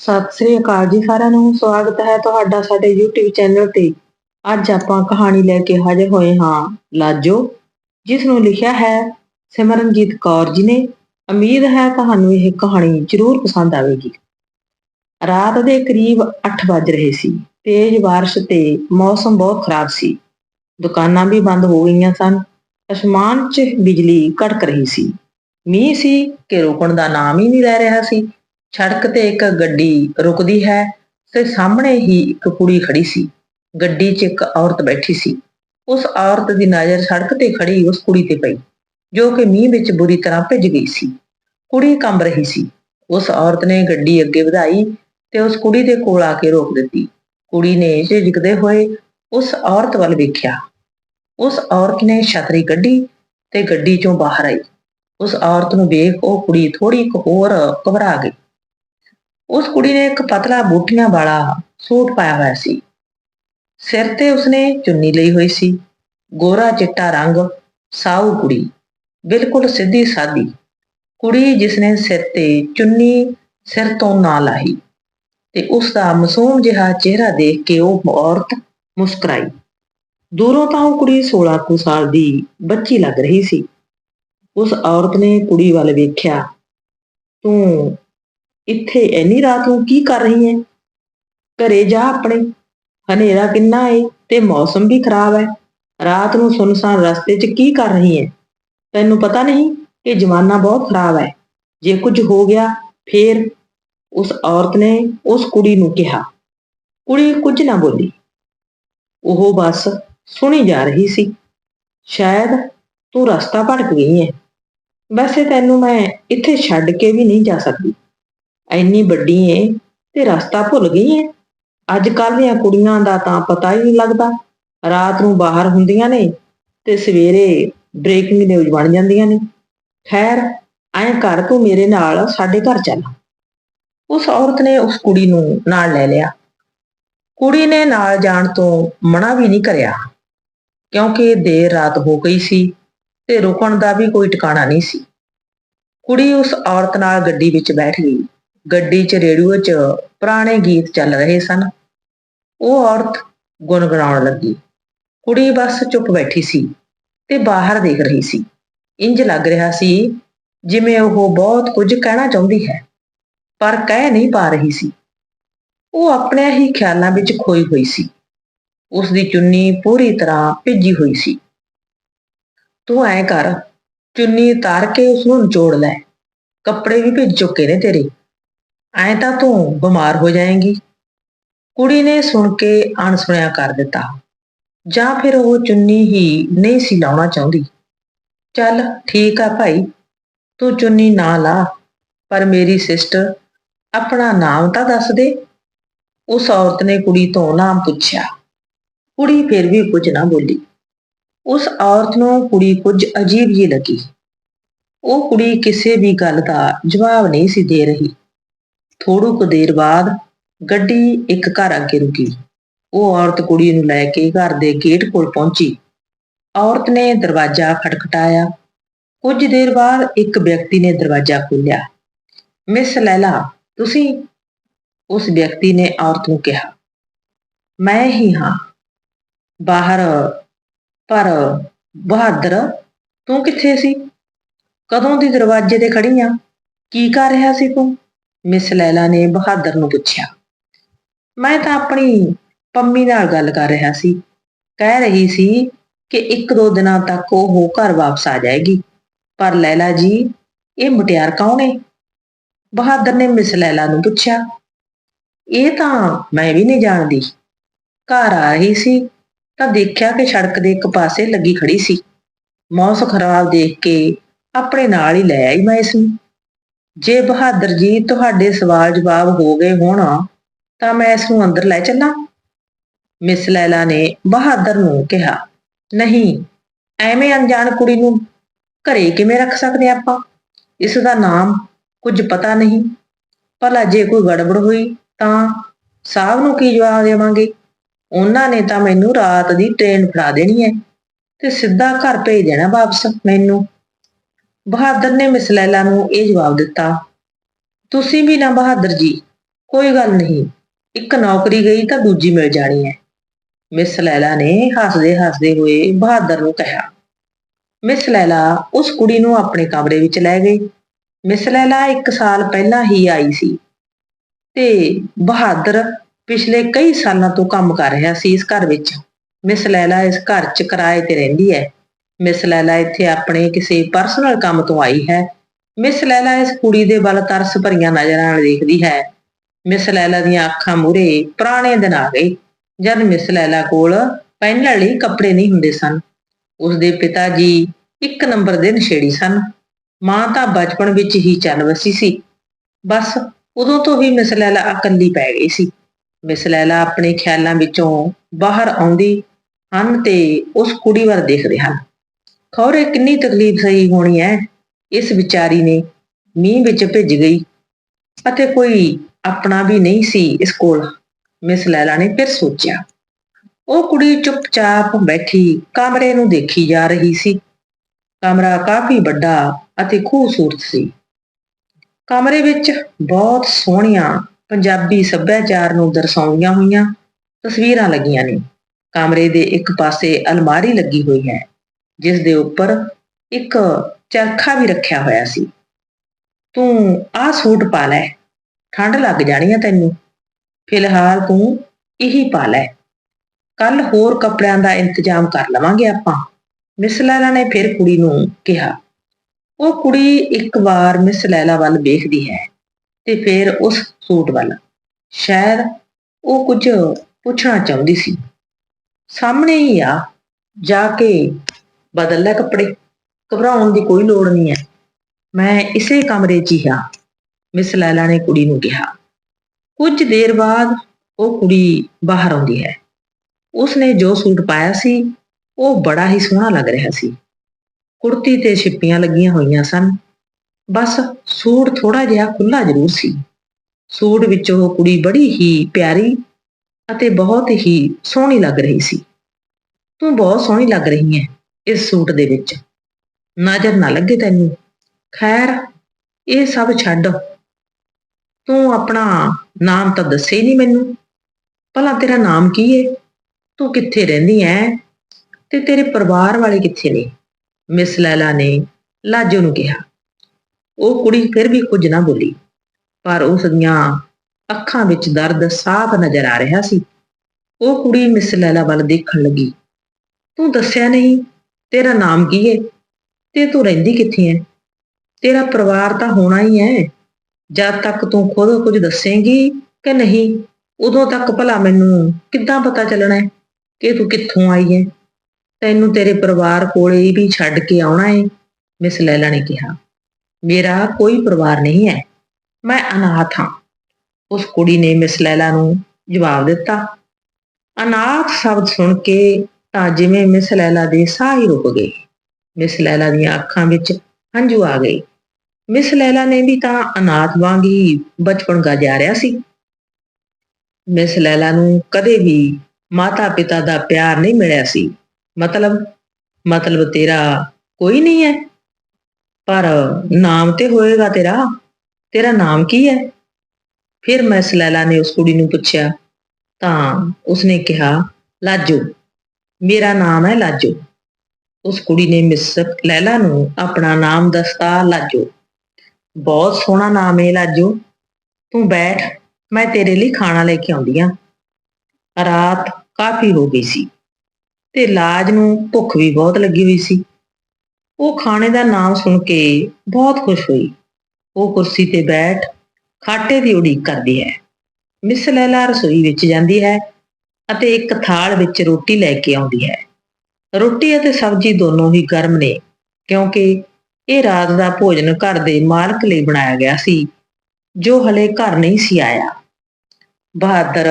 ਸਤਿ ਸ੍ਰੀ ਅਕਾਲ ਜੀ ਸਾਰਿਆਂ ਨੂੰ। ਸਵਾਗਤ ਹੈ ਤੁਹਾਡਾ ਸਾਡੇ YouTube ਚੈਨਲ ਤੇ। ਅੱਜ ਆਪਾਂ ਕਹਾਣੀ ਲੈ ਕੇ ਹਾਜ਼ਰ ਹੋਏ ਹਾਂ ਲਾਜੋ ਜਿਸ ਨੂੰ ਲਿਖਿਆ ਹੈ ਸਿਮਰਨਜੀਤ ਕੌਰ ਜੀ ਨੇ। ਉਮੀਦ ਹੈ ਤੁਹਾਨੂੰ ਇਹ ਕਹਾਣੀ ਜ਼ਰੂਰ ਪਸੰਦ ਆਵੇਗੀ। ਰਾਤ ਦੇ ਕਰੀਬ 8 ਵਜ ਰਹੇ ਸੀ। ਤੇਜ਼ ਬਾਰਿਸ਼ ਤੇ ਮੌਸਮ ਬਹੁਤ ਖਰਾਬ ਸੀ। ਦੁਕਾਨਾਂ ਵੀ ਬੰਦ ਹੋ ਗਈਆਂ ਸਨ। ਅਸਮਾਨ 'ਚ ਬਿਜਲੀ ਕੜਕ ਰਹੀ ਸੀ। ਮੀਂਹ ਸੀ ਕਿ ਰੋਕਣ ਦਾ ਨਾਮ ਹੀ ਨਹੀਂ ਲੈ ਰਿਹਾ ਸੀ। ਸੜਕ ਤੇ ਇੱਕ ਗੱਡੀ ਰੁਕਦੀ ਹੈ ਤੇ ਸਾਹਮਣੇ ਹੀ ਇੱਕ ਕੁੜੀ ਖੜੀ ਸੀ। ਗੱਡੀ 'ਚ ਇੱਕ ਔਰਤ ਬੈਠੀ ਸੀ। ਉਸ ਔਰਤ ਦੀ ਨਜ਼ਰ ਸੜਕ ਤੇ ਖੜੀ ਉਸ ਕੁੜੀ ਤੇ ਪਈ, ਜੋ ਕਿ ਮੀਂਹ ਵਿੱਚ ਬੁਰੀ ਤਰ੍ਹਾਂ ਭਿੱਜ ਗਈ ਸੀ। ਕੁੜੀ ਕੰਬ ਰਹੀ ਸੀ। ਉਸ ਔਰਤ ਨੇ ਗੱਡੀ ਅੱਗੇ ਵਧਾਈ ਤੇ ਉਸ ਕੁੜੀ ਦੇ ਕੋਲ ਆ ਕੇ ਰੋਕ ਦਿੱਤੀ। ਕੁੜੀ ਨੇ ਝਿਜਕਦੇ ਹੋਏ ਉਸ ਔਰਤ ਵੱਲ ਵੇਖਿਆ। ਉਸ ਔਰਤ ਨੇ ਛਤਰੀ ਕੱਢੀ ਤੇ ਗੱਡੀ 'ਚੋਂ ਬਾਹਰ ਆਈ। ਉਸ ਔਰਤ ਨੂੰ ਵੇਖ ਉਹ ਕੁੜੀ ਥੋੜੀ ਕੁ ਹੋਰ ਘਬਰਾ ਗਈ। ਉਸ ਕੁੜੀ ਨੇ ਇੱਕ ਪਤਲਾ ਬੂਟੀਆਂ ਵਾਲਾ ਸੂਟ ਪਾਇਆ ਹੋਇਆ ਸੀ। ਸਿਰ ਤੇ ਉਸਨੇ ਚੁੰਨੀ ਲਈ ਹੋਈ ਸੀ। ਗੋਰਾ ਚਿੱਟਾ ਰੰਗ, ਸਾਊ ਕੁੜੀ, ਬਿਲਕੁਲ ਸਿੱਧੀ ਸਾਦੀ। ਕੁੜੀ ਜਿਸਨੇ ਸਿਰ ਤੇ ਚੁੰਨੀ ਸਿਰ ਤੋਂ ਨਾ ਲਾਹੀ ਤੇ ਉਸ ਦਾ ਮਾਸੂਮ ਜਿਹਾ ਚਿਹਰਾ ਦੇਖ ਕੇ ਉਹ ਔਰਤ ਮੁਸਕਰਾਈ। ਦੂਰੋਂ ਤਾਂ ਉਹ ਕੁੜੀ 16 ਕੁ ਸਾਲ ਦੀ ਬੱਚੀ ਲੱਗ ਰਹੀ ਸੀ। ਉਸ ਔਰਤ ਨੇ ਕੁੜੀ ਵੱਲ ਵੇਖਿਆ। ਤੂੰ ਇੱਥੇ ਇੰਨੀ ਰਾਤ ਨੂੰ ਕੀ ਕਰ ਰਹੀ ਹੈ ਘਰੇ ਜਾ ਆਪਣੇ। ਹਨੇਰਾ ਕਿੰਨਾ ਏ ਤੇ ਮੌਸਮ ਵੀ ਖਰਾਬ ਹੈ ਰਾਤ ਨੂੰ ਸੁਨਸਾਨ ਰਸਤੇ 'ਚ ਕੀ ਕਰ ਰਹੀ ਹੈ ਤੈਨੂੰ ਪਤਾ ਨਹੀਂ ਕਿ ਜ਼ਮਾਨਾ ਬਹੁਤ ਖਰਾਬ ਹੈ ਜੇ ਕੁਝ ਹੋ ਗਿਆ, ਫੇਰ ਉਸ ਔਰਤ ਨੇ ਉਸ ਕੁੜੀ ਨੂੰ ਕਿਹਾ। ਕੁੜੀ ਕੁਝ ਨਾ ਬੋਲੀ। ਉਹ ਬਸ ਸੁਣੀ ਜਾ ਰਹੀ ਸੀ। ਸ਼ਾਇਦ ਤੂੰ ਰਸਤਾ ਭਟਕ ਗਈ ਹੈ ਵੈਸੇ ਤੈਨੂੰ ਮੈਂ ਇੱਥੇ ਛੱਡ ਕੇ ਵੀ ਨਹੀਂ ਜਾ ਸਕਦੀ। ਐਨੀ ਵੱਡੀ ਏ ਤੇ ਰਸਤਾ ਭੁੱਲ ਗਈ ਏ। ਅੱਜ ਕੱਲ੍ਹ ਦੀਆਂ ਕੁੜੀਆਂ ਦਾ ਤਾਂ ਪਤਾ ਹੀ ਨਹੀਂ ਲੱਗਦਾ। ਰਾਤ ਨੂੰ ਬਾਹਰ ਹੁੰਦੀਆਂ ਨੇ ਤੇ ਸਵੇਰੇ ਬ੍ਰੇਕਿੰਗ ਨਿਊਜ਼ ਬਣ ਜਾਂਦੀਆਂ ਨੇ। ਖੈਰ, ਐਂ ਕਰ ਤੂੰ ਮੇਰੇ ਨਾਲ ਸਾਡੇ ਘਰ ਚੱਲ। ਉਸ ਔਰਤ ਨੇ ਉਸ ਕੁੜੀ ਨੂੰ ਨਾਲ ਲੈ ਲਿਆ। ਕੁੜੀ ਨੇ ਨਾਲ ਜਾਣ ਤੋਂ ਮਨਾ ਵੀ ਨਹੀਂ ਕਰਿਆ, ਕਿਉਂਕਿ ਦੇਰ ਰਾਤ ਹੋ ਗਈ ਸੀ ਤੇ ਰੁਕਣ ਦਾ ਵੀ ਕੋਈ ਟਿਕਾਣਾ ਨਹੀਂ ਸੀ। ਕੁੜੀ ਉਸ ਔਰਤ ਨਾਲ ਗੱਡੀ ਵਿੱਚ ਬੈਠ ਗਈ। ਗੱਡੀ 'ਚ, ਰੇਡੀਓ 'ਚ ਪੁਰਾਣੇ ਗੀਤ ਚੱਲ ਰਹੇ ਸਨ। ਉਹ ਔਰਤ ਗੁੰਗਣਾਉਣ ਲੱਗੀ। ਕੁੜੀ ਬਸ ਚੁੱਪ ਬੈਠੀ ਸੀ ਤੇ ਬਾਹਰ ਦੇਖ ਰਹੀ ਸੀ। ਇੰਜ ਲੱਗ ਰਿਹਾ ਸੀ ਜਿਵੇਂ ਉਹ ਬਹੁਤ ਕੁਝ ਕਹਿਣਾ ਚਾਹੁੰਦੀ ਹੈ, ਪਰ ਕਹਿ ਨਹੀਂ ਪਾ ਰਹੀ ਸੀ। ਉਹ ਆਪਣੇ ਹੀ ਖਿਆਲਾਂ ਵਿੱਚ ਖੋਈ ਹੋਈ ਸੀ। ਉਸ ਦੀ ਚੁੰਨੀ ਪੂਰੀ ਤਰ੍ਹਾਂ ਭਿੱਜੀ ਹੋਈ ਸੀ। ਤੂੰ ਐ ਕਰ, ਚੁੰਨੀ ਉਤਾਰ ਕੇ ਉਸ ਨੂੰ ਨਿਚੋੜ ਲੈ। ਕੱਪੜੇ ਵੀ ਭਿੱਜ ਚੁੱਕੇ ਨੇ ਤੇਰੇ। ਐਂ ਤਾਂ ਤੂੰ ਬਿਮਾਰ ਹੋ ਜਾਏਂਗੀ। ਕੁੜੀ ਨੇ ਸੁਣ ਕੇ ਅਣਸੁਣਿਆ ਕਰ ਦਿੱਤਾ। ਜਾਂ ਫਿਰ ਉਹ ਚੁੰਨੀ ਹੀ ਨਹੀਂ ਸੀ ਲਾਉਣਾ ਚਾਹੁੰਦੀ। ਚੱਲ ਠੀਕ ਆ ਭਾਈ, ਤੂੰ ਚੁੰਨੀ ਨਾ ਲਾ, ਪਰ ਮੇਰੀ ਸਿਸਟਰ ਆਪਣਾ ਨਾਮ ਤਾਂ ਦੱਸ ਦੇ। ਉਸ ਔਰਤ ਨੇ ਕੁੜੀ ਤੋਂ ਨਾਮ ਪੁੱਛਿਆ। ਕੁੜੀ ਫਿਰ ਵੀ ਕੁਝ ਨਾ ਬੋਲੀ। ਉਸ ਔਰਤ ਨੂੰ ਕੁੜੀ ਕੁਝ ਅਜੀਬ ਹੀ ਲੱਗੀ। ਉਹ ਕੁੜੀ ਕਿਸੇ ਵੀ ਗੱਲ ਦਾ ਜਵਾਬ ਨਹੀਂ ਸੀ ਦੇ ਰਹੀ। ਥੋੜੂ ਕੁ ਦੇਰ ਬਾਅਦ ਗੱਡੀ ਇੱਕ ਘਰ ਅੱਗੇ ਰੁਕੀ। ਉਹ ਔਰਤ ਕੁੜੀ ਨੂੰ ਲੈ ਕੇ ਘਰ ਦੇ ਗੇਟ ਕੋਲ ਪਹੁੰਚੀ। ਔਰਤ ਨੇ ਦਰਵਾਜ਼ਾ ਖਟਖਟਾਇਆ। ਕੁਝ ਦੇਰ ਬਾਅਦ ਇੱਕ ਵਿਅਕਤੀ ਨੇ ਦਰਵਾਜ਼ਾ ਖੋਲ੍ਹਿਆ। ਮਿਸ ਲੈਲਾ, ਤੁਸੀਂ? ਉਸ ਵਿਅਕਤੀ ਨੇ ਔਰਤ ਨੂੰ ਕਿਹਾ। ਮੈਂ ਹੀ ਹਾਂ। ਬਾਹਰ, ਪਰ ਬਹਾਦਰ, ਤੂੰ ਕਿੱਥੇ ਸੀ? ਕਦੋਂ ਦੀ ਦਰਵਾਜ਼ੇ ਤੇ ਖੜੀ ਆ? ਕੀ ਕਰ ਰਿਹਾ ਸੀ ਤੂੰ? ਮਿਸ ਲੈਲਾ ਨੇ ਬਹਾਦਰ ਨੂੰ ਪੁੱਛਿਆ। ਮੈਂ ਤਾਂ ਆਪਣੀ ਪੰਮੀ ਨਾਲ ਗੱਲ ਕਰ ਰਿਹਾ ਸੀ। ਕਹਿ ਰਹੀ ਸੀ ਕਿ ਇੱਕ ਦੋ ਦਿਨਾਂ ਤੱਕ ਉਹ ਘਰ ਵਾਪਸ ਆ ਜਾਏਗੀ। ਪਰ ਲੈਲਾ ਜੀ, ਇਹ ਮੁਟਿਆਰ ਕੌਣ ਹੈ ਬਹਾਦਰ ਨੇ ਮਿਸ ਲੈਲਾ ਨੂੰ ਪੁੱਛਿਆ। ਇਹ ਤਾਂ ਮੈਂ ਵੀ ਨਹੀਂ ਜਾਣਦੀ। ਘਰ ਆ ਰਹੀ ਸੀ ਤਾਂ ਦੇਖਿਆ ਕਿ ਸੜਕ ਦੇ ਇੱਕ ਪਾਸੇ ਲੱਗੀ ਖੜੀ ਸੀ। ਮੌਸ ਖਰਾਬ ਦੇਖ ਕੇ ਆਪਣੇ ਨਾਲ ਹੀ ਲੈ ਆਈ ਮੈਂ ਇਸ ਨੂੰ। ਜੇ ਬਹਾਦਰ ਜੀ ਤੁਹਾਡੇ ਸਵਾਲ ਜਵਾਬ ਹੋ ਗਏ ਹੋਣ, ਤਾਂ ਮੈਂ ਇਸ ਨੂੰ ਅੰਦਰ ਲੈ ਚੱਲਾਂ। ਮਿਸ ਲੈਲਾ ਨੇ ਬਹਾਦਰ ਨੂੰ ਕਿਹਾ, ਨਹੀਂ, ਐਵੇਂ ਅਣਜਾਣ ਕੁੜੀ ਨੂੰ ਘਰੇ ਕਿਵੇਂ ਰੱਖ ਸਕਦੇ ਆਪਾਂ? ਇਸ ਦਾ ਨਾਮ ਕੁਝ ਪਤਾ ਨਹੀਂ। ਭਲਾ ਜੇ ਕੋਈ ਗੜਬੜ ਹੋਈ, ਤਾਂ ਸਾਹਿਬ ਨੂੰ ਕੀ ਜਵਾਬ ਦੇਵਾਂਗੇ? ਉਹਨਾਂ ਨੇ ਤਾਂ ਮੈਨੂੰ ਰਾਤ ਦੀ ਟ੍ਰੇਨ ਫੜਾ ਦੇਣੀ ਹੈ ਤੇ ਸਿੱਧਾ ਘਰ ਭੇਜ ਦੇਣਾ ਵਾਪਸ ਮੈਨੂੰ। ਬਹਾਦਰ ਨੇ ਮਿਸ ਲੈਲਾ ਨੂੰ ਇਹ ਜਵਾਬ ਦਿੱਤਾ, ਤੁਸੀਂ ਵੀ ਨਾ ਬਹਾਦਰ ਜੀ, ਕੋਈ ਗੱਲ ਨਹੀਂ, ਇੱਕ ਨੌਕਰੀ ਗਈ ਤਾਂ ਦੂਜੀ ਮਿਲ ਜਾਣੀ ਹੈ। ਮਿਸ ਲੈਲਾ ਨੇ ਹੱਸਦੇ ਹੱਸਦੇ ਹੋਏ ਬਹਾਦਰ ਨੂੰ ਕਿਹਾ। ਮਿਸ ਲੈਲਾ ਉਸ ਕੁੜੀ ਨੂੰ ਆਪਣੇ ਕਮਰੇ ਵਿੱਚ ਲੈ ਗਈ। ਮਿਸ ਲੈਲਾ ਇੱਕ ਸਾਲ ਪਹਿਲਾਂ ਹੀ ਆਈ ਸੀ ਤੇ ਬਹਾਦਰ ਪਿਛਲੇ ਕਈ ਸਾਲਾਂ ਤੋਂ ਕੰਮ ਕਰ ਰਿਹਾ ਸੀ ਇਸ ਘਰ ਵਿੱਚ। ਮਿਸ ਲੈਲਾ ਇਸ ਘਰ 'ਚ ਕਿਰਾਏ ਤੇ ਰਹਿੰਦੀ ਹੈ। ਮਿਸ ਲੈਲਾ ਇੱਥੇ ਆਪਣੇ ਕਿਸੇ ਪਰਸਨਲ ਕੰਮ ਤੋਂ ਆਈ ਹੈ। ਮਿਸ ਲੈਲਾ ਇਸ ਕੁੜੀ ਦੇ ਵੱਲ ਤਰਸ ਭਰੀਆਂ ਨਜ਼ਰਾਂ ਨਾਲ ਦੇਖਦੀ ਹੈ। ਮਿਸ ਲੈਲਾ ਦੀਆਂ ਅੱਖਾਂ ਮੂਰੇ ਪੁਰਾਣੇ ਦਿਨ ਆ ਗਏ ਜਦ ਮਿਸ ਲੈਲਾ ਕੋਲ ਪਹਿਨਣ ਲਈ ਕੱਪੜੇ ਨਹੀਂ ਹੁੰਦੇ ਸਨ। ਉਸ ਦੇ ਪਿਤਾ ਜੀ ਇੱਕ ਨੰਬਰ ਦੇ ਨਸ਼ੇੜੀ ਸਨ। ਮਾਂ ਤਾਂ ਬਚਪਨ ਵਿੱਚ ਹੀ ਚੱਲ ਵਸੀ ਸੀ। ਬਸ ਉਦੋਂ ਤੋਂ ਹੀ ਮਿਸ ਲੈਲਾ ਇਕੱਲੀ ਪੈ ਗਈ ਸੀ। ਮਿਸ ਲੈਲਾ ਆਪਣੇ ਖਿਆਲਾਂ ਵਿੱਚੋਂ ਬਾਹਰ ਆਉਂਦੀ ਹਨ ਤੇ ਉਸ ਕੁੜੀ ਵੱਲ ਦੇਖਦੇ ਹਨ। ਖੌਰੇ ਕਿੰਨੀ ਤਕਲੀਫ ਸਹੀ ਹੋਣੀ ਹੈ ਇਸ ਵਿਚਾਰੀ ਨੇ ਮੀਂਹ ਵਿੱਚ ਭਿੱਜ ਗਈ ਅਤੇ ਕੋਈ ਆਪਣਾ ਵੀ ਨਹੀਂ ਸੀ ਇਸ ਕੋਲ। ਮਿਸ ਲੈਲਾ ਨੇ ਫਿਰ ਸੋਚਿਆ, ਉਹ ਕੁੜੀ ਚੁੱਪਚਾਪ ਬੈਠੀ ਕਮਰੇ ਨੂੰ ਦੇਖੀ ਜਾ ਰਹੀ ਸੀ। ਕਮਰਾ ਕਾਫੀ ਵੱਡਾ ਅਤੇ ਖੂਬਸੂਰਤ ਸੀ। ਕਮਰੇ ਵਿੱਚ ਬਹੁਤ ਸੋਹਣੀਆਂ ਪੰਜਾਬੀ ਸੱਭਿਆਚਾਰ ਨੂੰ ਦਰਸਾਉਂਦੀਆਂ ਹੋਈਆਂ ਤਸਵੀਰਾਂ ਲੱਗੀਆਂ ਨੇ। ਕਮਰੇ ਦੇ ਇੱਕ ਪਾਸੇ ਅਲਮਾਰੀ ਲੱਗੀ ਹੋਈ ਹੈ। ਜਿਸ ਦੇ ਉੱਪਰ ਇੱਕ ਚਰਖਾ ਵੀ ਰੱਖਿਆ ਹੋਇਆ ਸੀ। ਤੂੰ ਆਹ ਸੂਟ ਪਾ ਲੈ ਠੰਡ ਲੱਗ ਜਾਣੀ ਆ ਤੈਨੂੰ। ਫਿਲਹਾਲ ਤੂੰ ਇਹੀ ਪਾ ਲੈ। ਕੱਲ ਹੋਰ ਕੱਪੜਿਆਂ ਦਾ ਇੰਤਜ਼ਾਮ ਕਰ ਲਵਾਂਗੇ ਆਪਾਂ। ਮਿਸ ਲੈਲਾ ਨੇ ਫਿਰ ਕੁੜੀ ਨੂੰ ਕਿਹਾ। ਉਹ ਕੁੜੀ ਇੱਕ ਵਾਰ ਮਿਸ ਲੈਲਾ ਵੱਲ ਵੇਖਦੀ ਹੈ ਤੇ ਫਿਰ ਉਸ ਸੂਟ ਵੱਲ। ਸ਼ਾਇਦ ਉਹ ਕੁਝ ਪੁੱਛਣਾ ਚਾਹੁੰਦੀ ਸੀ। ਸਾਹਮਣੇ ਹੀ ਆ, ਜਾ ਕੇ ਬਦਲ ਲੈ ਕੱਪੜੇ। ਘਬਰਾਉਣ ਦੀ ਕੋਈ ਲੋੜ ਨਹੀਂ ਹੈ। ਮੈਂ ਇਸੇ ਕਮਰੇ 'ਚ ਹੀ ਹਾਂ, ਮਿਸ ਲੈਲਾ ਨੇ ਕੁੜੀ ਨੂੰ ਕਿਹਾ। ਕੁਝ ਦੇਰ ਬਾਅਦ ਉਹ ਕੁੜੀ ਬਾਹਰ ਆਉਂਦੀ ਹੈ। ਉਸਨੇ ਜੋ ਸੂਟ ਪਾਇਆ ਸੀ, ਉਹ ਬੜਾ ਹੀ ਸੋਹਣਾ ਲੱਗ ਰਿਹਾ ਸੀ। ਕੁੜਤੀ ਤੇ ਛਿੱਪੀਆਂ ਲੱਗੀਆਂ ਹੋਈਆਂ ਸਨ। ਬਸ ਸੂਟ ਥੋੜਾ ਜਿਹਾ ਖੁੱਲਾ ਜ਼ਰੂਰ ਸੀ। ਸੂਟ ਵਿੱਚ ਉਹ ਕੁੜੀ ਬੜੀ ਹੀ ਪਿਆਰੀ ਅਤੇ ਬਹੁਤ ਹੀ ਸੋਹਣੀ ਲੱਗ ਰਹੀ ਸੀ। ਤੂੰ ਬਹੁਤ ਸੋਹਣੀ ਲੱਗ ਰਹੀ ਹੈ। ਇਸ ਸੂਟ ਦੇ ਵਿੱਚ। ਨਜ਼ਰ ਨਾ ਲੱਗੇ ਤੈਨੂੰ। ਖੈਰ, ਇਹ ਸਭ ਛੱਡ। ਤੂੰ ਆਪਣਾ ਨਾਮ ਤਾਂ ਦੱਸੇ ਨਹੀਂ ਮੈਨੂੰ। ਭਲਾ ਤੇਰਾ ਨਾਮ ਕੀ ਹੈ ਤੂੰ ਕਿੱਥੇ ਰਹਿੰਦੀ ਐ? ਤੇ ਤੇਰੇ ਪਰਿਵਾਰ ਵਾਲੇ ਕਿੱਥੇ ਨੇ? ਮਿਸ ਲੈਲਾ ਨੇ ਲਾਜੋ ਨੂੰ ਕਿਹਾ। ਉਹ ਕੁੜੀ ਫਿਰ ਵੀ ਕੁਝ ਨਾ ਬੋਲੀ। ਪਰ ਉਸ ਦੀਆਂ ਅੱਖਾਂ ਵਿੱਚ ਦਰਦ ਸਾਫ਼ ਨਜ਼ਰ ਆ ਰਿਹਾ ਸੀ। ਉਹ ਕੁੜੀ ਮਿਸ ਲੈਲਾ ਵੱਲ ਦੇਖਣ ਲੱਗੀ। ਤੂੰ ਦੱਸਿਆ ਨਹੀਂ ਤੇਰਾ ਨਾਮ ਕੀ ਹੈ ਤੇ ਤੂੰ ਰਹਿੰਦੀ ਕਿੱਥੇ ਹੈ ਤੇਰਾ ਪਰਿਵਾਰ ਤਾਂ ਹੋਣਾ ਹੀ ਹੈ ਜਦ ਤੱਕ ਤੂੰ ਖੁਦ ਕੁਝ ਦੱਸੇਂਗੀ ਕਿ ਨਹੀਂ, ਉਦੋਂ ਤੱਕ ਭਲਾ ਮੈਨੂੰ ਕਿੱਦਾਂ ਪਤਾ ਚੱਲਣਾ ਹੈ ਕਿ ਤੂੰ ਕਿੱਥੋਂ ਆਈ ਹੈ ਤੈਨੂੰ ਤੇਰੇ ਪਰਿਵਾਰ ਕੋਲੇ ਵੀ ਛੱਡ ਕੇ ਆਉਣਾ ਹੈ ਮਿਸ ਲੈਲਾ ਨੇ ਕਿਹਾ। ਮੇਰਾ ਕੋਈ ਪਰਿਵਾਰ ਨਹੀਂ ਹੈ ਮੈਂ ਅਨਾਥ ਹਾਂ। ਉਸ ਕੁੜੀ ਨੇ ਮਿਸ ਲੈਲਾ ਨੂੰ ਜਵਾਬ ਦਿੱਤਾ। ਅਨਾਥ ਸ਼ਬਦ ਸੁਣ ਕੇ ਤਾਂ ਜਿਵੇਂ ਮਿਸ ਲੈਲਾ ਦੇ ਸਾਹ ਹੀ ਰੁਕ ਗਏ। ਮਿਸ ਲੈਲਾ ਦੀਆਂ ਅੱਖਾਂ ਵਿੱਚ ਹੰਝੂ ਆ ਗਏ। ਮਿਸ ਲੈਲਾ ਨੇ ਵੀ ਤਾਂ ਅਨਾਥ ਵਾਂਗ ਹੀ ਬਚਪਨ ਗ ਜਾ ਰਿਹਾ ਸੀ। ਮਿਸ ਲੈਲਾ ਨੂੰ ਕਦੇ ਵੀ ਮਾਤਾ ਪਿਤਾ ਦਾ ਪਿਆਰ ਨਹੀਂ ਮਿਲਿਆ ਸੀ। ਮਤਲਬ ਮਤਲਬ ਤੇਰਾ ਕੋਈ ਨਹੀਂ ਹੈ। ਪਰ ਨਾਮ ਤੇ ਹੋਏਗਾ ਤੇਰਾ। ਤੇਰਾ ਨਾਮ ਕੀ ਹੈ? ਫਿਰ ਮਿਸ ਲੈਲਾ ਨੇ ਉਸ ਕੁੜੀ ਨੂੰ ਪੁੱਛਿਆ, ਤਾਂ ਉਸਨੇ ਕਿਹਾ, ਲਾਜੋ ਮੇਰਾ ਨਾਮ ਹੈ ਲਾਜੋ। ਉਸ ਕੁੜੀ ਨੇ ਮਿਸ ਲੈਲਾ ਨੂੰ ਆਪਣਾ ਨਾਮ ਦੱਸਤਾ, ਲਾਜੋ। ਬਹੁਤ ਸੋਹਣਾ ਨਾਮ ਹੈ ਲਾਜੋ। ਤੂੰ ਬੈਠ, ਮੈਂ ਤੇਰੇ ਲਈ ਖਾਣਾ ਲੈ ਕੇ ਆਉਂਦੀ ਆ। ਰਾਤ ਕਾਫੀ ਹੋ ਗਈ ਸੀ ਤੇ ਲਾਜ ਨੂੰ ਭੁੱਖ ਵੀ ਬਹੁਤ ਲੱਗੀ ਹੋਈ ਸੀ। ਉਹ ਖਾਣੇ ਦਾ ਨਾਮ ਸੁਣ ਕੇ ਬਹੁਤ ਖੁਸ਼ ਹੋਈ। ਉਹ ਕੁਰਸੀ ਤੇ ਬੈਠ, ਖਾਟੇ ਦੀ ਉਡੀਕ ਕਰਦੀ ਹੈ। ਮਿਸ ਲੈਲਾ ਰਸੋਈ ਵਿੱਚ ਜਾਂਦੀ ਹੈ। ਅਤੇ ਇੱਕ ਥਾਲ ਵਿੱਚ ਰੋਟੀ ਲੈ ਕੇ ਆਉਂਦੀ ਹੈ। ਰੋਟੀ ਅਤੇ ਸਬਜ਼ੀ ਦੋਨੋਂ ਹੀ ਗਰਮ ਨੇ, ਕਿਉਂਕਿ ਇਹ ਰਾਤ ਦਾ ਭੋਜਨ ਘਰ ਦੇ ਮਾਲਕ ਲਈ ਬਣਾਇਆ ਗਿਆ ਸੀ, ਜੋ ਹਲੇ ਘਰ ਨਹੀਂ ਸੀ ਆਇਆ। ਬਹਾਦਰ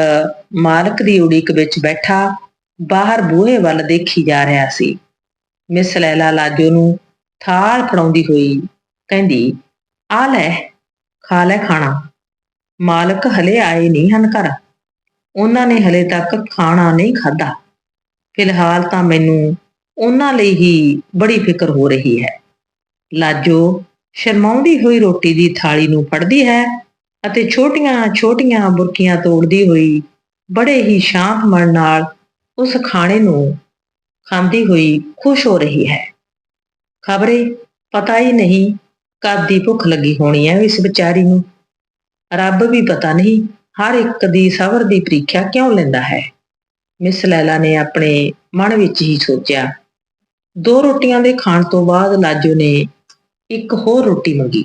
ਮਾਲਕ ਦੀ ਉਡੀਕ ਵਿੱਚ ਬੈਠਾ ਬਾਹਰ ਬੂਹੇ ਵੱਲ ਦੇਖੀ ਜਾ ਰਿਹਾ ਸੀ। ਮਿਸ ਲੈਲਾ ਲਾਜੋ ਨੂੰ ਥਾਲ ਫੜਾਉਂਦੀ ਹੋਈ ਕਹਿੰਦੀ, ਆ ਲੈ, ਖਾ ਲੈ ਖਾਣਾ। ਮਾਲਕ ਹਲੇ ਆਏ ਨਹੀਂ ਹਨ ਘਰ। ਉਹਨਾਂ ਨੇ ਹਲੇ ਤੱਕ ਖਾਣਾ ਨਹੀਂ ਖਾਧਾ। ਫਿਲਹਾਲ ਤਾਂ ਮੈਨੂੰ ਉਹਨਾਂ ਲਈ ਹੀ ਬੜੀ ਫਿਕਰ ਹੋ ਰਹੀ ਹੈ। ਲਾਜੋ ਸ਼ਰਮਾਉਂਦੀ ਹੋਈ ਰੋਟੀ ਦੀ ਥਾਲੀ ਨੂੰ ਫੜਦੀ ਹੈ ਅਤੇ ਛੋਟੀਆਂ-ਛੋਟੀਆਂ ਬੁਰਕੀਆਂ ਤੋੜਦੀ ਹੋਈ ਬੜੇ ਹੀ ਸ਼ਾਂਤ ਮਨ ਨਾਲ ਉਸ ਖਾਣੇ ਨੂੰ ਖਾਂਦੀ ਹੋਈ ਖੁਸ਼ ਹੋ ਰਹੀ ਹੈ। ਖਬਰੇ ਪਤਾ ਹੀ ਨਹੀਂ ਕਦ ਦੀ ਭੁੱਖ ਲੱਗੀ ਹੋਣੀ ਹੈ ਇਸ ਵਿਚਾਰੀ ਨੂੰ। ਰੱਬ ਵੀ ਪਤਾ ਨਹੀਂ ਹਰ ਇੱਕ ਦੀ ਸਬਰ ਦੀ ਪ੍ਰੀਖਿਆ ਕਿਉਂ ਲੈਂਦਾ ਹੈ? ਮਿਸ ਲੈਲਾ ਨੇ ਆਪਣੇ ਮਨ ਵਿੱਚ ਹੀ ਸੋਚਿਆ, ਦੋ ਰੋਟੀਆਂ ਦੇ ਖਾਣ ਤੋਂ ਬਾਅਦ ਲਾਜੋ ਨੇ ਇੱਕ ਹੋਰ ਰੋਟੀ ਮੰਗੀ।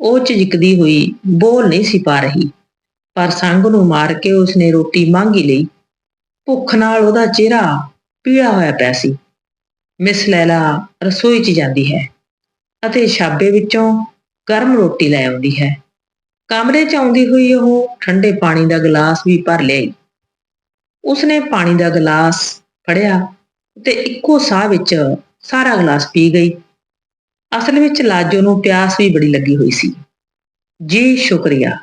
ਉਹ ਝਿਜਕਦੀ ਹੋਈ ਬੋਲ ਨਹੀਂ ਸੀ ਪਾ ਰਹੀ, ਪਰ ਸੰਗ ਨੂੰ ਮਾਰ ਕੇ ਉਸਨੇ ਰੋਟੀ ਮੰਗੀ ਲਈ। ਭੁੱਖ ਨਾਲ ਉਹਦਾ ਚਿਹਰਾ ਪੀਲਾ ਹੋਇਆ ਪਿਆ ਸੀ। ਮਿਸ ਲੈਲਾ ਰਸੋਈ 'ਚ ਜਾਂਦੀ ਹੈ ਅਤੇ ਛਾਬੇ ਵਿੱਚੋਂ ਗਰਮ ਰੋਟੀ ਲੈ ਆਉਂਦੀ ਹੈ। ਕਮਰੇ 'ਚ ਆਉਂਦੀ ਹੋਈ ਉਹ ਠੰਡੇ ਪਾਣੀ ਦਾ ਗਲਾਸ ਵੀ ਭਰ ਲਿਆਈ। ਉਸਨੇ ਪਾਣੀ ਦਾ ਗਲਾਸ ਫੜਿਆ ਤੇ ਇੱਕੋ ਸਾਹ ਵਿੱਚ ਸਾਰਾ ਗਲਾਸ ਪੀ ਗਈ। ਅਸਲ ਵਿੱਚ ਲਾਜੋ ਨੂੰ ਪਿਆਸ ਵੀ ਬੜੀ ਲੱਗੀ ਹੋਈ ਸੀ। ਜੀ, ਸ਼ੁਕਰੀਆ।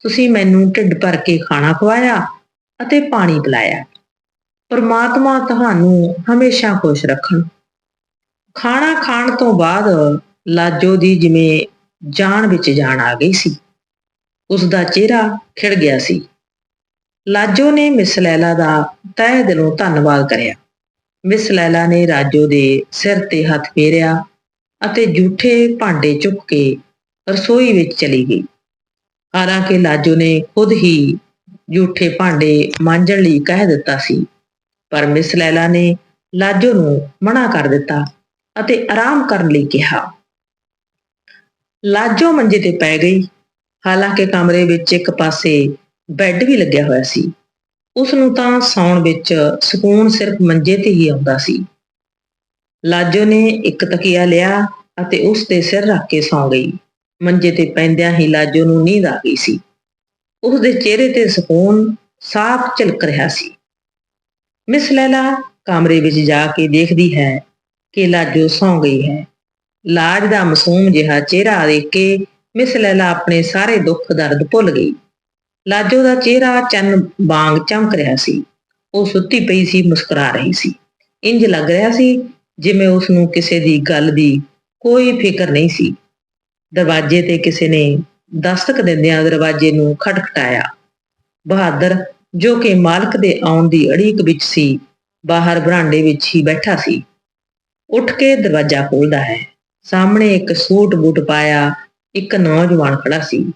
ਤੁਸੀਂ ਮੈਨੂੰ ਢਿੱਡ ਭਰ ਕੇ ਖਾਣਾ ਖਵਾਇਆ ਅਤੇ ਪਾਣੀ ਪਿਲਾਇਆ। ਪਰਮਾਤਮਾ ਤੁਹਾਨੂੰ ਹਮੇਸ਼ਾ ਖੁਸ਼ ਰੱਖਣ। ਖਾਣਾ ਖਾਣ ਤੋਂ ਬਾਅਦ ਲਾਜੋ ਦੀ ਜਿਵੇਂ ਜਾਨ ਵਿੱਚ ਜਾਨ ਆ ਗਈ ਸੀ। ਉਸ ਦਾ ਚਿਹਰਾ ਖਿੜ ਗਿਆ ਸੀ। ਲਾਜੋ ਨੇ ਮਿਸ ਲੈਲਾ ਦਾ ਤਹਿ ਦਿਲੋਂ ਧੰਨਵਾਦ ਕਰਿਆ। ਮਿਸ ਲੈਲਾ ਨੇ ਰਾਜੋ ਦੇ ਸਿਰ ਤੇ ਹੱਥ ਫੇਰਿਆ ਅਤੇ ਝੂਠੇ ਭਾਂਡੇ ਚੁੱਕ ਕੇ ਰਸੋਈ ਵਿੱਚ ਚਲੀ ਗਈ। ਹਾਲਾਂਕਿ ਲਾਜੋ ਨੇ ਖੁਦ ਹੀ ਝੂਠੇ ਭਾਂਡੇ ਮਾਂਜਣ ਲਈ ਕਹਿ ਦਿੱਤਾ ਸੀ, ਪਰ ਮਿਸ ਲੈਲਾ ਨੇ ਲਾਜੋ ਨੂੰ ਮਨਾ ਕਰ ਦਿੱਤਾ ਅਤੇ ਆਰਾਮ ਕਰਨ ਲਈ ਕਿਹਾ। ਲਾਜੋ ਮੰਜੇ ਤੇ ਪੈ ਗਈ। ਹਾਲਾਂਕਿ ਕਮਰੇ ਵਿੱਚ ਇੱਕ ਪਾਸੇ ਬੈੱਡ ਵੀ ਲੱਗਿਆ ਹੋਇਆ ਸੀ। ਉਸ ਨੂੰ ਤਾਂ ਸੌਣ ਵਿੱਚ ਸਕੂਨ ਸਿਰਫ ਮੰਜੇ ਤੇ ਹੀ ਆਉਂਦਾ ਸੀ। ਲਾਜੋ ਨੇ ਇੱਕ ਤਕੀਆ ਲਿਆ ਅਤੇ ਉਸ ਤੇ ਸਿਰ ਰੱਖ ਕੇ ਸੌਂ ਗਈ। ਮੰਜੇ ਤੇ ਪੈਂਦਿਆਂ ਹੀ ਲਾਜੋ ਨੂੰ ਨੀਂਦ ਆ ਗਈ ਸੀ। ਉਸ ਦੇ ਚਿਹਰੇ ਤੇ ਸਕੂਨ ਸਾਫ਼ ਝਲਕ ਰਿਹਾ ਸੀ। ਮਿਸ ਲੈਲਾ ਕਮਰੇ ਵਿੱਚ ਜਾ ਕੇ ਦੇਖਦੀ ਹੈ ਕਿ ਲਾਜੋ ਸੌਂ ਗਈ ਹੈ। ਲਾਜ ਦਾ ਮਾਸੂਮ ਜਿਹਾ ਚਿਹਰਾ ਦੇਖ ਕੇ ਮਿਸ ਲੈਲਾ ਆਪਣੇ ਸਾਰੇ ਦੁੱਖ ਦਰਦ ਭੁੱਲ ਗਈ। ਲਾਜੋ ਦਾ ਚਿਹਰਾ ਚੰਨ ਵਾਂਗ ਚਮਕ ਰਿਹਾ ਸੀ। ਉਹ ਸੁੱਤੀ ਪਈ ਸੀ, ਮੁਸਕਰਾ ਰਹੀ ਸੀ। ਇੰਜ ਲੱਗ ਰਿਹਾ ਸੀ ਜਿਵੇਂ ਉਸ ਨੂੰ ਕਿਸੇ ਦੀ ਗੱਲ ਦੀ ਕੋਈ ਫਿਕਰ ਨਹੀਂ ਸੀ। ਦਰਵਾਜ਼ੇ ਤੇ ਕਿਸੇ ਨੇ ਦਸਤਕ ਦਿੰਦਿਆਂ ਦਰਵਾਜ਼ੇ ਨੂੰ ਖਟਖਟਾਇਆ। ਬਹਾਦਰ, ਜੋ ਕਿ ਮਾਲਕ ਦੇ ਆਉਣ ਦੀ ਅੜੀਕ ਵਿੱਚ ਸੀ, ਬਾਹਰ ਬਰਾਂਡੇ ਵਿੱਚ ਹੀ ਬੈਠਾ ਸੀ। ਉੱਠ ਕੇ ਦਰਵਾਜ਼ਾ ਖੋਲਦਾ ਹੈ। ਸਾਹਮਣੇ ਇੱਕ ਸੂਟ ਬੂਟ ਪਾਇਆ ਇੱਕ ਨੌਜਵਾਨ ਖੜਾ ਸੀ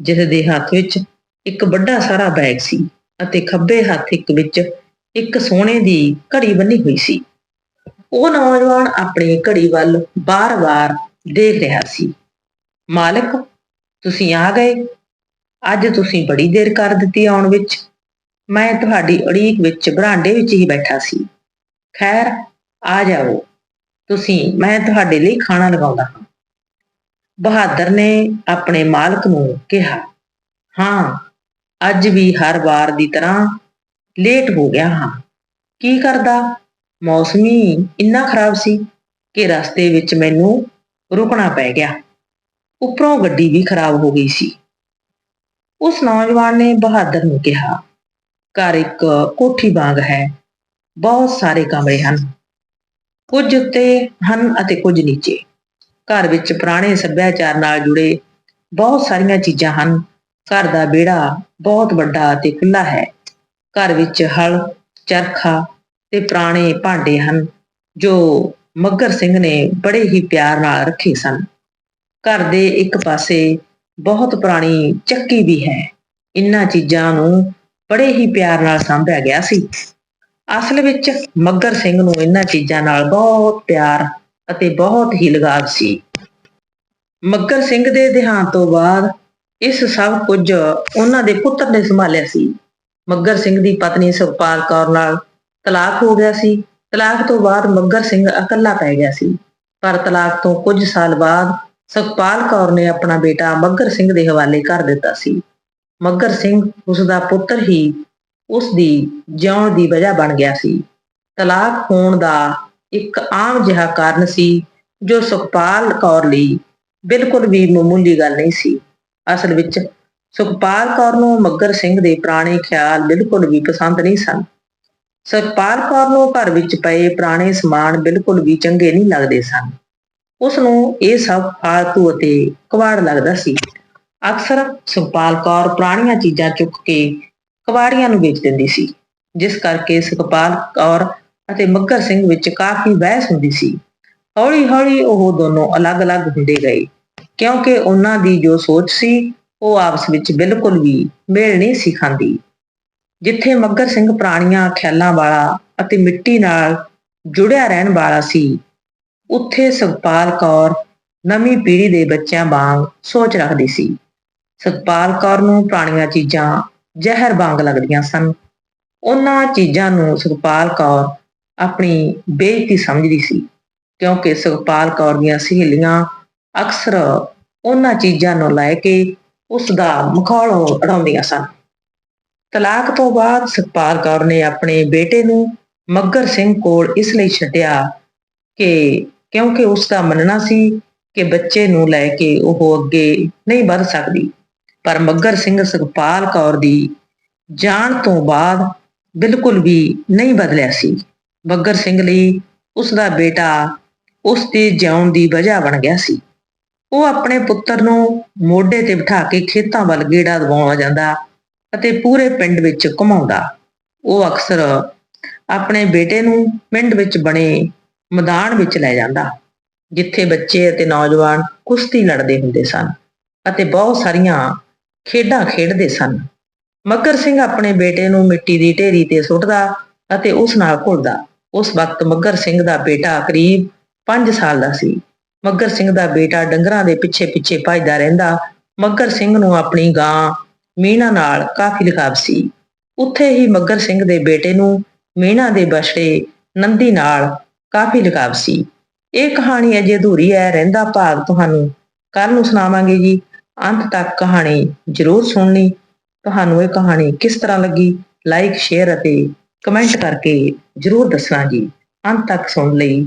ਜਿਸ ਦੇ ਹੱਥ ਵਿੱਚ ਇੱਕ ਵੱਡਾ ਸਾਰਾ ਬੈਗ ਸੀ ਅਤੇ ਖੱਬੇ ਹੱਥ ਇੱਕ ਵਿੱਚ ਇੱਕ ਸੋਨੇ ਦੀ ਘੜੀ ਬੰਨੀ ਹੋਈ ਸੀ। ਉਹ ਨੌਜਵਾਨ ਆਪਣੀ ਘੜੀ ਵੱਲ ਬਾਰ-ਬਾਰ ਦੇਖ ਰਿਹਾ ਸੀ। ਮਾਲਕ, ਤੁਸੀਂ ਆ ਗਏ। ਅੱਜ ਤੁਸੀਂ ਬੜੀ ਦੇਰ ਕਰ ਦਿੱਤੀ ਆਉਣ ਵਿੱਚ। ਮੈਂ ਤੁਹਾਡੀ ਉਡੀਕ ਵਿੱਚ ਬਰਾਂਡੇ ਵਿੱਚ ਹੀ ਬੈਠਾ ਸੀ। ਖੈਰ, ਆ ਜਾਓ। ਤੁਸੀਂ, ਮੈਂ ਤੁਹਾਡੇ ਲਈ ਖਾਣਾ ਲਗਾਉਂਦਾ ਹਾਂ। ਬਹਾਦਰ ਨੇ ਆਪਣੇ ਮਾਲਕ ਨੂੰ ਕਿਹਾ, ਹਾਂ, ਅੱਜ ਵੀ ਹਰ ਵਾਰ ਦੀ ਤਰ੍ਹਾਂ ਲੇਟ ਹੋ ਗਿਆ ਹਾਂ। ਕੀ ਕਰਦਾ? ਮੌਸਮੀ ਇੰਨਾ ਖਰਾਬ ਸੀ ਕਿ ਰਸਤੇ ਵਿੱਚ ਮੈਨੂੰ ਰੁਕਣਾ ਪੈ ਗਿਆ। ਉੱਪਰੋਂ ਗੱਡੀ ਵੀ ਖਰਾਬ ਹੋ ਗਈ ਸੀ। ਉਸ ਨੌਜਵਾਨ ਨੇ ਬਹਾਦਰ ਨੂੰ ਕਿਹਾ, ਘਰ ਇੱਕ ਕੋਠੀ ਵਾਂਗ ਹੈ। ਬਹੁਤ ਸਾਰੇ ਕਮਰੇ ਹਨ। ਕੁਝ ਉੱਤੇ ਹਨ ਅਤੇ ਕੁਝ ਨੀਚੇ। ਘਰ ਵਿੱਚ ਪੁਰਾਣੇ ਸੱਭਿਆਚਾਰ ਨਾਲ ਜੁੜੇ ਬਹੁਤ ਸਾਰੀਆਂ ਚੀਜ਼ਾਂ ਹਨ। ਘਰ ਦਾ ਵਿਹੜਾ ਬਹੁਤ ਵੱਡਾ ਅਤੇ ਖੁੱਲਾ ਹੈ। ਘਰ ਵਿੱਚ ਹਲ, ਚਰਖਾ ਤੇ ਪੁਰਾਣੇ ਭਾਂਡੇ ਹਨ, ਜੋ ਮੱਗਰ ਸਿੰਘ ਨੇ ਬੜੇ ਹੀ ਪਿਆਰ ਨਾਲ ਰੱਖੇ ਸਨ। ਘਰ ਦੇ ਇੱਕ ਪਾਸੇ ਬਹੁਤ ਪੁਰਾਣੀ ਚੱਕੀ ਵੀ ਹੈ। ਇਨ੍ਹਾਂ ਚੀਜ਼ਾਂ ਨੂੰ ਬੜੇ ਹੀ ਪਿਆਰ ਨਾਲ ਸੰਭਿਆ ਗਿਆ ਸੀ। ਅਸਲ ਵਿੱਚ ਮੱਗਰ ਸਿੰਘ ਨੂੰ ਇਨ੍ਹਾਂ ਚੀਜ਼ਾਂ ਨਾਲ ਬਹੁਤ ਪਿਆਰ ਅਤੇ ਬਹੁਤ ਹੀ ਲਗਾਵ ਸੀ। ਮੱਗਰ ਸਿੰਘ ਦੇ ਦੇਹਾਂਤ ਤੋਂ ਬਾਅਦ ਇਸ ਸਭ ਕੁਝ ਉਹਨਾਂ ਦੇ ਪੁੱਤਰ ਨੇ ਸੰਭਾਲਿਆ ਸੀ। ਮੱਗਰ ਸਿੰਘ ਦੀ ਪਤਨੀ ਸੁਖਪਾਲ ਕੌਰ ਨਾਲ ਤਲਾਕ ਹੋ ਗਿਆ ਸੀ। ਤਲਾਕ ਤੋਂ ਬਾਅਦ ਮੱਗਰ ਸਿੰਘ ਇਕੱਲਾ ਪੈ ਗਿਆ ਸੀ। ਪਰ ਤਲਾਕ ਤੋਂ ਕੁਝ ਸਾਲ ਬਾਅਦ ਸੁਖਪਾਲ ਕੌਰ ਨੇ ਆਪਣਾ ਬੇਟਾ ਮੱਗਰ ਸਿੰਘ ਦੇ ਹਵਾਲੇ ਕਰ ਦਿੱਤਾ ਸੀ। ਮੱਗਰ ਸਿੰਘ ਉਸ ਦਾ ਪੁੱਤਰ ਹੀ ਉਸ ਦੀ ਜਿਉਣ ਦੀ ਵਜ੍ਹਾ ਬਣ ਗਿਆ ਸੀ। ਤਲਾਕ ਹੋਣ ਦਾ ਇੱਕ ਆਮ ਜਿਹਾ ਕਾਰਨ ਸੀ ਜੋ ਸੁਖਪਾਲ ਕੌਰ ਲਈ ਬਿਲਕੁਲ ਵੀ ਮਾਮੂਲੀ ਗੱਲ ਨਹੀਂ ਸੀ। ਅਸਲ ਵਿੱਚ ਸੁਖਪਾਲ ਕੌਰ ਨੂੰ ਮੱਗਰ ਸਿੰਘ ਦੇ ਪੁਰਾਣੇ ਖਿਆਲ ਬਿਲਕੁਲ ਵੀ ਪਸੰਦ ਨਹੀਂ ਸਨ। ਸੁਖਪਾਲ ਕੌਰ ਨੂੰ ਘਰ ਵਿੱਚ ਪਏ ਪੁਰਾਣੇ ਸਮਾਨ ਬਿਲਕੁਲ ਵੀ ਚੰਗੇ ਨਹੀਂ ਲੱਗਦੇ ਸਨ। ਉਸ ਨੂੰ ਇਹ ਸਭ ਫਾਲਤੂ ਅਤੇ ਕਵਾੜ ਲੱਗਦਾ ਸੀ। ਅਕਸਰ ਸੁਖਪਾਲ ਕੌਰ ਪੁਰਾਣੀਆਂ ਚੀਜ਼ਾਂ ਚੁੱਕ ਕੇ ਕਬਾੜੀਆਂ ਨੂੰ ਵੇਚ ਦਿੰਦੀ ਸੀ, ਜਿਸ ਕਰਕੇ ਸੁਖਪਾਲ ਕੌਰ ਅਤੇ ਮੱਘਰ ਸਿੰਘ ਵਿੱਚ ਕਾਫੀ ਬਹਿਸ ਹੁੰਦੀ ਸੀ। ਹੌਲੀ-ਹੌਲੀ ਉਹ ਦੋਨੋਂ ਅਲੱਗ-ਅਲੱਗ ਹੁੰਦੇ ਗਏ, ਕਿਉਂਕਿ ਉਹਨਾਂ ਦੀ ਜੋ ਸੋਚ ਸੀ, ਉਹ ਆਪਸ ਵਿੱਚ ਬਿਲਕੁਲ ਵੀ ਮੇਲ ਨਹੀਂ ਸੀ ਖਾਂਦੀ। ਜਿੱਥੇ ਮੱਗਰ ਸਿੰਘ ਪੁਰਾਣੀਆਂ ਖਿਆਲਾਂ ਵਾਲਾ ਅਤੇ ਮਿੱਟੀ ਨਾਲ ਜੁੜਿਆ ਰਹਿਣ ਵਾਲਾ ਸੀ, ਉੱਥੇ ਸੁਖਪਾਲ ਕੌਰ ਨਵੀਂ ਪੀੜ੍ਹੀ ਦੇ ਬੱਚਿਆਂ ਵਾਂਗ ਸੋਚ ਰੱਖਦੀ ਸੀ। ਸੁਖਪਾਲ ਕੌਰ ਨੂੰ ਪੁਰਾਣੀਆਂ ਚੀਜ਼ਾਂ ਜ਼ਹਿਰ ਵਾਂਗ ਲੱਗਦੀਆਂ ਸਨ। ਉਹਨਾਂ ਚੀਜ਼ਾਂ ਨੂੰ ਸੁਖਪਾਲ ਕੌਰ ਆਪਣੀ ਬੇਇੱਜ਼ਤੀ ਸਮਝਦੀ ਸੀ, ਕਿਉਂਕਿ ਸੁਖਪਾਲ ਕੌਰ ਦੀਆਂ ਸਹੇਲੀਆਂ ਅਕਸਰ ਉਹਨਾਂ ਚੀਜ਼ਾਂ ਨੂੰ ਲੈ ਕੇ ਉਸ ਦਾ ਮਖੌਲ ਉਡਾਉਂਦੀਆਂ ਸਨ। ਤਲਾਕ ਤੋਂ ਬਾਅਦ ਸੁਖਪਾਲ ਕੌਰ ਨੇ ਆਪਣੇ ਬੇਟੇ ਨੂੰ ਮੱਗਰ ਸਿੰਘ ਕੋਲ ਇਸ ਲਈ ਛੱਡਿਆ ਕਿ, ਕਿਉਂਕਿ ਉਸ ਦਾ ਮੰਨਣਾ ਸੀ ਕਿ ਬੱਚੇ ਨੂੰ ਲੈ ਕੇ ਉਹ ਅੱਗੇ ਨਹੀਂ ਵੱਧ ਸਕਦੀ। ਪਰ ਮੱਗਰ ਸਿੰਘ ਸੁਖਪਾਲ ਕੌਰ ਦੀ ਜਾਣ ਤੋਂ ਬਾਅਦ ਬਿਲਕੁਲ ਵੀ ਨਹੀਂ ਬਦਲਿਆ ਸੀ। ਬੱਗਰ ਸਿੰਘ ਲਈ ਉਸ ਦਾ ਬੇਟਾ ਉਸ ਦੇ ਜਿਉਣ ਦੀ ਵਜ੍ਹਾ ਬਣ ਗਿਆ ਸੀ। ਉਹ ਆਪਣੇ ਪੁੱਤਰ ਨੂੰ ਮੋਢੇ ਤੇ ਬਿਠਾ ਕੇ ਖੇਤਾਂ ਵੱਲ ਗੇੜਾ ਦਵਾਉਣਾ ਜਾਂਦਾ ਅਤੇ ਪੂਰੇ ਪਿੰਡ ਵਿੱਚ ਘੁਮਾਉਂਦਾ। ਉਹ ਅਕਸਰ ਆਪਣੇ ਬੇਟੇ ਨੂੰ ਪਿੰਡ ਵਿੱਚ ਬਣੇ ਮੈਦਾਨ ਵਿੱਚ ਲੈ ਜਾਂਦਾ, ਜਿੱਥੇ ਬੱਚੇ ਅਤੇ ਨੌਜਵਾਨ ਕੁਸ਼ਤੀ ਲੜਦੇ ਹੁੰਦੇ ਸਨ ਅਤੇ ਬਹੁਤ ਸਾਰੀਆਂ ਖੇਡਾਂ ਖੇਡਦੇ ਸਨ। ਮੱਘਰ ਸਿੰਘ ਆਪਣੇ ਬੇਟੇ ਨੂੰ ਮਿੱਟੀ ਦੀ ਢੇਰੀ ਤੇ ਸੁੱਟਦਾ ਅਤੇ ਉਸ ਨਾਲ ਘੁਲਦਾ। ਉਸ ਵਕਤ ਮੱਗਰ ਸਿੰਘ ਦਾ ਬੇਟਾ ਕਰੀਬ 5 ਸਾਲ ਦਾ ਸੀ। ਮੱਗਰ ਸਿੰਘ ਦਾ ਬੇਟਾ ਡੰਗਰਾਂ ਦੇ ਪਿੱਛੇ ਪਿੱਛੇ ਭੱਜਦਾ ਰਹਿੰਦਾ। ਮੱਘਰ ਸਿੰਘ ਨੂੰ ਆਪਣੀ ਗਾਂ ਮੀਨਾ ਨਾਲ ਕਾਫੀ ਲਗਾਵ ਸੀ। ਉੱਥੇ ਹੀ ਮੱਘਰ ਸਿੰਘ ਦੇ ਬੇਟੇ ਨੂੰ ਮੀਨਾ ਦੇ ਬਛੜੇ ਨੰਦੀ ਨਾਲ ਕਾਫੀ ਲਗਾਵ ਸੀ। ਇਹ ਕਹਾਣੀ ਅਜੇ ਅਧੂਰੀ ਹੈ। ਰਹਿੰਦਾ ਭਾਗ ਤੁਹਾਨੂੰ ਕੱਲ ਨੂੰ ਸੁਣਾਵਾਂਗੇ ਜੀ। ਅੰਤ ਤੱਕ ਕਹਾਣੀ ਜ਼ਰੂਰ ਸੁਣਨੀ। ਤੁਹਾਨੂੰ ਇਹ ਕਹਾਣੀ ਕਿਸ ਤਰ੍ਹਾਂ ਲੱਗੀ? ਲਾਈਕ, ਸ਼ੇਅਰ ਅਤੇ ਕਮੈਂਟ ਕਰਕੇ ਜ਼ਰੂਰ ਦੱਸਣਾ ਜੀ। ਅੰਤ ਤੱਕ ਸੁਣਨ ਲਈ